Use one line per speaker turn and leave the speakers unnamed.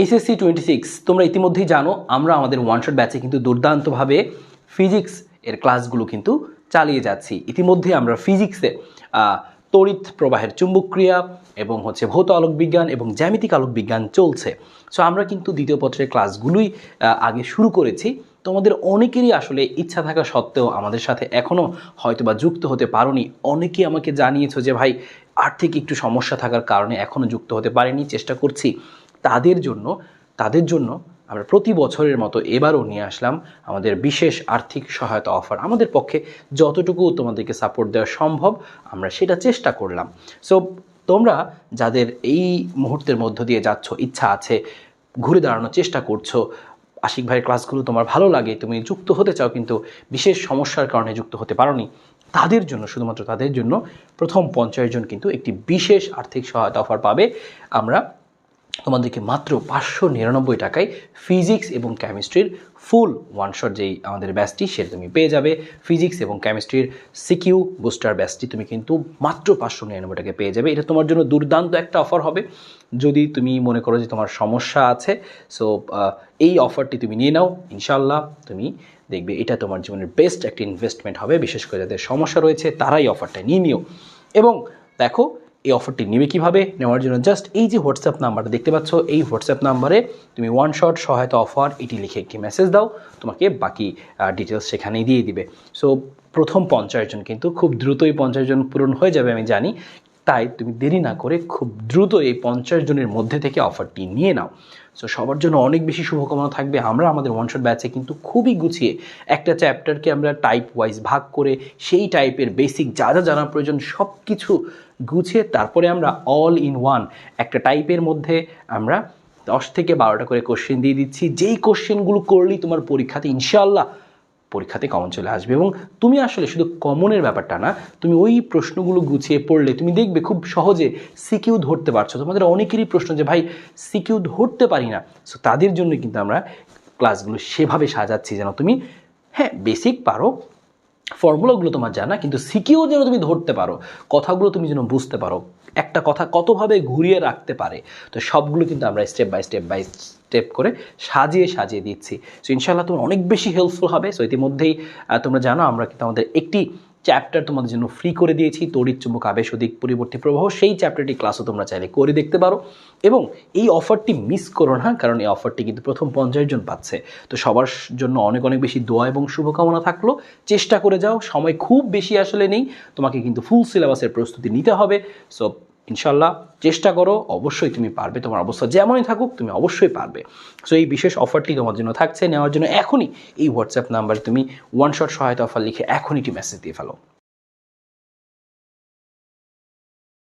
HSC twenty six তোমরা ইতিমধ্যেই জানো, আমরা আমাদের ওয়ান শট ব্যাচে কিন্তু দুর্দান্তভাবে ফিজিক্স এর ক্লাসগুলো কিন্তু চালিয়ে যাচ্ছি। ইতিমধ্যে আমরা ফিজিক্সে তড়িৎ প্রবাহের চুম্বক ক্রিয়া এবং হচ্ছে ভৌত আলোক বিজ্ঞান এবং জ্যামিতিক আলোক বিজ্ঞান চলছে। সো আমরা কিন্তু দ্বিতীয় পত্রের ক্লাসগুলোই আগে শুরু করেছি। তোমাদের অনেকেরই আসলে ইচ্ছা থাকা সত্ত্বেও আমাদের সাথে এখনও হয়তো বা যুক্ত হতে পারোনি। অনেকেই আমাকে জানিয়েছো যে, ভাই, আর্থিক একটু সমস্যা থাকার কারণে এখনও যুক্ত হতে পারিনি, চেষ্টা করছি। তাদের জন্য তাদের জন্য আমরা প্রতি বছরের মতো এবারও নিয়ে আসলাম আমাদের বিশেষ আর্থিক সহায়তা অফার আমাদের পক্ষে যতটুকু তোমাদেরকে সাপোর্ট দেওয়া সম্ভব, আমরা সেটা চেষ্টা করলাম। সো তোমরা যাদের এই মুহূর্তের মধ্য দিয়ে যাচ্ছ, ইচ্ছা আছে, ঘুরে দাঁড়ানোর চেষ্টা করছ, আশিক ভাইয়ের ক্লাসগুলো তোমার ভালো লাগে, তুমি যুক্ত হতে চাও কিন্তু বিশেষ সমস্যার কারণে যুক্ত হতে পারোনি, তাদের জন্য, শুধুমাত্র তাদের জন্য প্রথম পঞ্চাশ জন কিন্তু একটি বিশেষ আর্থিক সহায়তা অফার পাবে। আমরা তোমাদেরকে মাত্র পাঁচশো নিরানব্বই টাকায় ফিজিক্স এবং কেমিস্ট্রির ফুল ওয়ান শট যেই আমাদের ব্যাচটি, সেটা তুমি পেয়ে যাবে। ফিজিক্স এবং কেমিস্ট্রির সিকিউ বুস্টার ব্যাচটি তুমি কিন্তু মাত্র পাঁচশো নিরানব্বই টাকায় পেয়ে যাবে। এটা তোমার জন্য দুর্দান্ত একটা অফার হবে। যদি তুমি মনে করো যে তোমার সমস্যা আছে সো এই অফারটি তুমি নিয়ে নাও ইনশাল্লাহ তুমি দেখবে এটা তোমার জীবনের বেস্ট একটা ইনভেস্টমেন্ট হবে। বিশেষ করে যাদের সমস্যা রয়েছে, তারাই অফারটা নিয়ে নিও। এবং দেখো এই অফারটি নেবে কীভাবে? নেওয়ার জন্য জাস্ট এই যে হোয়াটসঅ্যাপ নাম্বারটা দেখতে পাচ্ছ, এই হোয়াটসঅ্যাপ নাম্বারে তুমি ওয়ান শট সহায়তা অফার এটি লিখে একটি মেসেজ দাও, তোমাকে বাকি ডিটেলস সেখানেই দিয়ে দিবে। সো প্রথম পঞ্চাশ জন কিন্তু খুব দ্রুতই পঞ্চাশ জন পূরণ হয়ে যাবে আমি জানি। তাই তুমি দেরি না করে খুব দ্রুত এই পঞ্চাশ জনের মধ্যে থেকে অফারটি নিয়ে নাও। সো সবার জন্য অনেক বেশি শুভকামনা থাকবে। আমরা আমাদের ওয়ান শট ব্যাচে কিন্তু খুবই গুছিয়ে একটা চ্যাপ্টারকে আমরা টাইপ ওয়াইজ ভাগ করে সেই টাইপের বেসিক যা যা জানা প্রয়োজন সব কিছু গুছিয়ে তারপরে আমরা অল ইন ওয়ান একটা টাইপের মধ্যে আমরা দশ থেকে বারোটা করে কোশ্চেন দিয়ে দিচ্ছি। যেই কোশ্চেনগুলো করলেই তোমার পরীক্ষাতে ইনশাল্লাহ পরীক্ষাতে কমন চলে আসবে এবং তুমি আসলে শুধু কমনের ব্যাপারটা না, তুমি ওই প্রশ্নগুলো গুছিয়ে পড়লে তুমি দেখবে খুব সহজে সিকিউ ধরতে পারছ। তোমাদের অনেকেরই প্রশ্ন যে, ভাই সিকিউ ধরতে পারি না। সো তাদের জন্য কিন্তু আমরা ক্লাসগুলো সেভাবে সাজাচ্ছি যেন তুমি হ্যাঁ বেসিক পারো ফর্মুলাগুলো তোমার জানা, কিন্তু সিকিউ যেন তুমি ধরতে পারো, কথাগুলো তুমি যেন বুঝতে পারো, একটা কথা কতভাবে ঘুরিয়ে রাখতে পারে, তো সবগুলো কিন্তু আমরা step by step by step করে সাজিয়ে সাজিয়ে দিচ্ছি। সো ইনশাল্লাহ তোমার অনেক বেশি হেল্পফুল হবে। সো ইতিমধ্যেই তোমরা জানো, আমরা কিন্তু আমাদের একটি চ্যাপ্টার তোমাদের জন্য ফ্রি করে দিয়েছি। তড়িৎ চুম্বক আবেশ অধিক পরিবর্তী প্রবাহ, সেই চ্যাপ্টারটি ক্লাসও তোমরা চাইলে করে দেখতে পারো। এবং এই অফারটি মিস করো না, কারণ এই অফারটি কিন্তু প্রথম পঞ্চাশ জন পাচ্ছে। তো সবার জন্য অনেক অনেক বেশি দোয়া এবং শুভকামনা থাকল। চেষ্টা করে যাও, সময় খুব বেশি আসলে নেই। তোমাকে কিন্তু ফুল সিলেবাসের প্রস্তুতি নিতে হবে। সো ইনশাল্লাহ চেষ্টা করো, অবশ্যই তুমি পারবে তোমার অবস্থা যেমনই থাকুক, তুমি অবশ্যই পারবে। সো এই বিশেষ অফারটি তোমার জন্য থাকছে, নেওয়ার জন্য এখনই এই হোয়াটসঅ্যাপ নাম্বারে তুমি ওয়ান শট সহায়তা অফার লিখে এখনই একটি মেসেজ দিয়ে ফেলো।